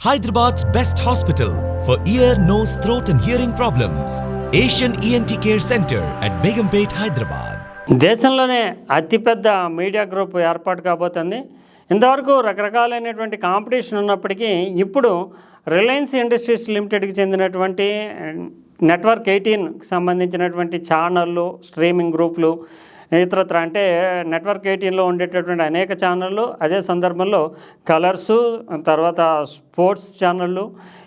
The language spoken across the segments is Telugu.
Hyderabad's best hospital for ear nose throat and hearing problems Asian ENT care centre at Begumpet Hyderabad దేశంలోనే అతిపెద్ద మీడియా గ్రూప్ ఏర్పాటు కాబోతుంది. ఇంతవరకు రకరకాలైనటువంటి కాంపిటీషన్ ఉన్నప్పటికీ ఇప్పుడు రిలయన్స్ ఇండస్ట్రీస్ లిమిటెడ్కి చెందినటువంటి నెట్వర్క్ ఎయిటీన్కి సంబంధించినటువంటి ఛానళ్ళు స్ట్రీమింగ్ గ్రూపులు ఇతరత్ర అంటే నెట్వర్క్ ఎయిటీన్లో ఉండేటటువంటి అనేక ఛానళ్ళు అదే సందర్భంలో కలర్సు తర్వాత స్పోర్ట్స్ ఛానళ్ళు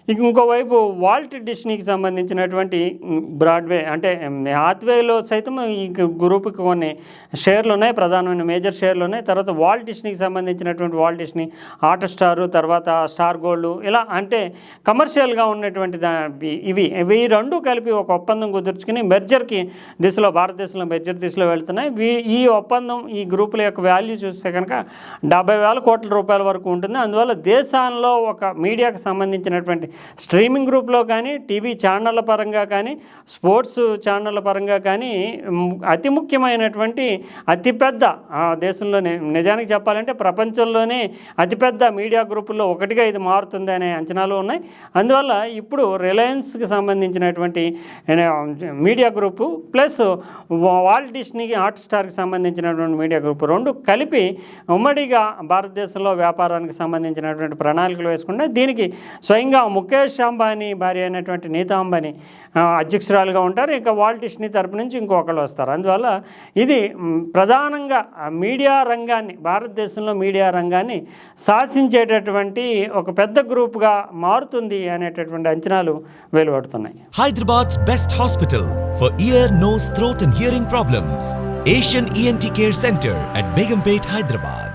ఇంకోవైపు వాల్ట్ డిస్నీకి సంబంధించినటువంటి బ్రాడ్వే అంటే హాత్వేలో సైతం ఈ గ్రూప్కి కొన్ని షేర్లు ఉన్నాయి ప్రధానమైన మేజర్ షేర్లు ఉన్నాయి. తర్వాత వాల్ట్ డిస్నీకి సంబంధించినటువంటి వాల్ట్ డిస్నీ ఆట స్టార్ తర్వాత స్టార్ గోల్డ్ ఇలా అంటే కమర్షియల్గా ఉన్నటువంటి దా- ఇవి. ఇవి రెండు కలిపి ఒక ఒప్పందం కుదుర్చుకుని మెర్జర్కి దిశలో భారతదేశంలో మెర్జర్ దిశలో వెళ్తున్నాయి. వీ- ఈ ఒప్పందం ఈ గ్రూపుల యొక్క వాల్యూ చూస్తే కనుక డెబ్బై వేల కోట్ల రూపాయల వరకు ఉంటుంది. అందువల్ల దేశాల్లో ఒక మీడియాకు సంబంధించినటువంటి స్ట్రీమింగ్ గ్రూప్లో కానీ టీవీ ఛానళ్ళ పరంగా కానీ స్పోర్ట్స్ ఛానళ్ళ పరంగా కానీ అతి ముఖ్యమైనటువంటి అతిపెద్ద దేశంలోనే నిజానికి చెప్పాలంటే ప్రపంచంలోనే అతిపెద్ద మీడియా గ్రూపుల్లో ఒకటిగా ఇది మారుతుంది అనే అంచనాలు ఉన్నాయి. అందువల్ల ఇప్పుడు రిలయన్స్కి సంబంధించినటువంటి మీడియా గ్రూపు ప్లస్ వాల్ డిస్నీకి హాట్ స్టార్కి సంబంధించినటువంటి మీడియా గ్రూప్ రెండు కలిపి ఉమ్మడిగా భారతదేశంలో వ్యాపారానికి సంబంధించినటువంటి ప్రణాళికలు వేసుకుంటే దీనికి స్వయంగా ముఖేష్ అంబానీ భార్య అయినటువంటి నీతా అంబానీ అధ్యక్షురాలుగా ఉంటారు. ఇంకా వాల్ట్ తరపు నుంచి ఇంకొకళ్ళు వస్తారు. అందువల్ల ఇది ప్రధానంగా మీడియా రంగాన్ని భారతదేశంలో మీడియా రంగాన్ని శాసించేటటువంటి ఒక పెద్ద గ్రూప్గా మారుతుంది అనేటటువంటి అంచనాలు వెలువడుతున్నాయి. Hyderabad best hospital for ear nose throat and hearing problems. Asian ENT care centre at Begumpet Hyderabad.